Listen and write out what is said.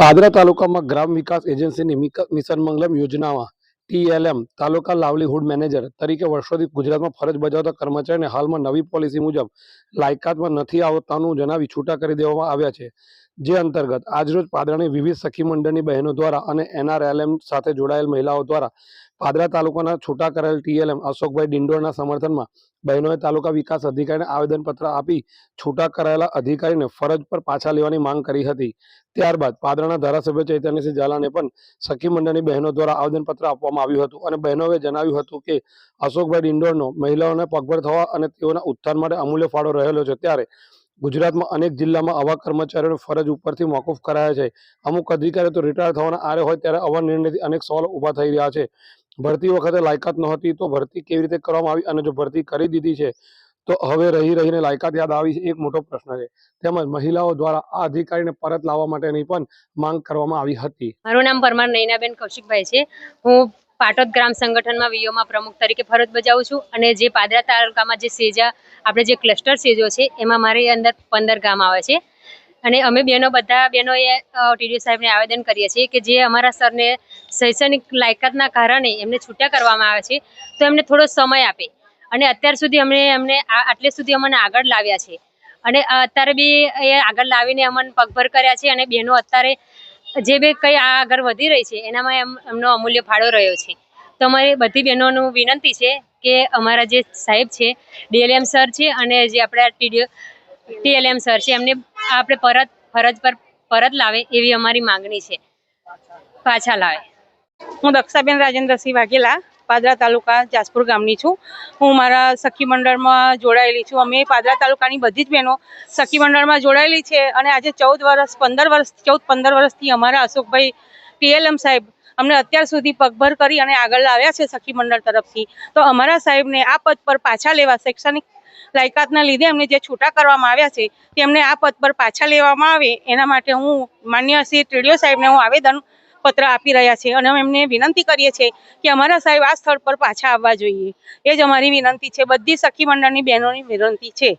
પાદરા તાલુકામાં ગ્રામ વિકાસ એજન્સીની મિશન મંગલમ યોજનામાં ટીએલએમ તાલુકા લાવલીહુડ મેનેજર તરીકે વર્ષોથી ગુજરાતમાં ફરજ બજાવતા કર્મચારીને હાલમાં નવી પોલિસી મુજબ લાયકાતમાં નથી આવતાનું જણાવી છૂટા કરી દેવામાં આવ્યા છે. જે અંતર્ગત આજરોજ પાદરાની વિવિધ સખી મંડળની બહેનો દ્વારા અને એનઆરએલએમ સાથે જોડાયેલ મહિલાઓ દ્વારા પાદરા તાલુકાના છૂટા કરેલ ટીએલએમ અશોકભાઈ ડિંડોરના સમર્થનમાં બહેનોએ તાલુકા વિકાસ અધિકારીને આવેદનપત્ર આપી છૂટા કરાયેલા અધિકારીને ફરજ પર પાછા લેવાની માંગ કરી હતી. ત્યારબાદ પાદરાના ધારાસભ્ય ચૈતન્યસિંહ ઝાલાને પણ સખી મંડળની બહેનો દ્વારા આવેદનપત્ર આપવામાં આવ્યું હતું અને બહેનોએ જણાવ્યું હતું કે અશોકભાઈ ડિંડોરનો મહિલાઓને પગભર થવા અને તેઓના ઉત્થાન માટે અમૂલ્ય ફાળો રહેલો છે. ત્યારે ગુજરાતમાં અનેક જિલ્લામાં આવા કર્મચારીઓને ફરજ ઉપરથી મોકૂફ કરાયા છે. અમુક અધિકારીઓ તો રિટાયર થવાના આરે હોય ત્યારે આવા નિર્ણયથી અનેક સવાલો ઊભા થઈ રહ્યા છે. ભરતી વખતે લાયકાત નહોતી તો ભરતી કેવી રીતે કરવામાં આવી અને જો ભરતી કરી દીધી છે તો હવે રહી રહીને લાયકાત યાદ આવી છે એક મોટો પ્રશ્ન છે. તેમજ મહિલાઓ દ્વારા આ અધિકારીને પરત લાવવા માટેની પણ માંગ કરવામાં આવી હતી. મારું નામ પરમાર નૈનાબેન કૌશિકભાઈ છે. હું પાટોદ ગ્રામ સંગઠનમાં વીઓમાં પ્રમુખ તરીકે ફરજ બજાવું છું અને જે પાદરા તાલુકામાં જે સેજા, આપણે જે ક્લસ્ટર સેજો છે, એમાં મારી અંદર પંદર ગામ આવે છે. અને અમે બહેનો બધા બહેનોએ ટીડીઓ સાહેબને આવેદન કરીએ છીએ કે જે અમારા સરને શૈક્ષણિક લાયકાતના કારણે એમને છૂટા કરવામાં આવે છે, તો એમને થોડો સમય આપે. અને અત્યાર સુધી અમને એમને આટલે સુધી અમને આગળ લાવ્યા છે. અને અત્યારે બી એ આગળ લાવીને અમને પગભર કર્યા છે અને બહેનો અત્યારે જે બે કંઈ આ આગળ વધી રહી છે, એનામાં એમ, એમનો અમૂલ્ય ફાળો રહ્યો છે. તો અમારી બધી બહેનોનું વિનંતી છે કે અમારા જે સાહેબ છે ડીએલએમ સર છે અને જે આપણા ટીડીઓ ટીએલએમ સર છે, એમને આપણે પરત, ફરજ પર પરત લાવે એવી અમારી માંગણી છે. પાછા લાવે. હું દક્ષાબેન રાજેન્દ્રસિંહ વાઘેલા. પાદરા તાલુકા જાસપુર ગામની છું. હું મારા સખી મંડળમાં જોડાયેલી છું. અમે પાદરા તાલુકાની બધી જ બહેનો સખી મંડળમાં જોડાયેલી છે અને આજે ચૌદ વર્ષ, પંદર વર્ષ, ચૌદ, પંદર વર્ષથી અમારા અશોકભાઈ ટીએલએમ સાહેબ અમને અત્યાર સુધી પગભર કરી અને આગળ લાવ્યા છે સખી મંડળ તરફથી. તો અમારા સાહેબને આ પદ પર પાછા લેવા, શૈક્ષણિક લાયકાતના લીધે એમને જે છૂટા કરવામાં આવ્યા છે, તેમને આ પદ પર પાછા લેવામાં આવે. એના માટે હું માન્ય શ્રી ટીડીઓ સાહેબને હું આવેદન પત્ર આપી રહ્યા છે અને અમે એમને વિનંતી કરીએ છીએ કે અમારા સાહેબ આ સ્થળ પર પાછા આવવા જોઈએ. એ જ અમારી વિનંતી છે. બધી સખી મંડળની બહેનોની વિનંતી છે.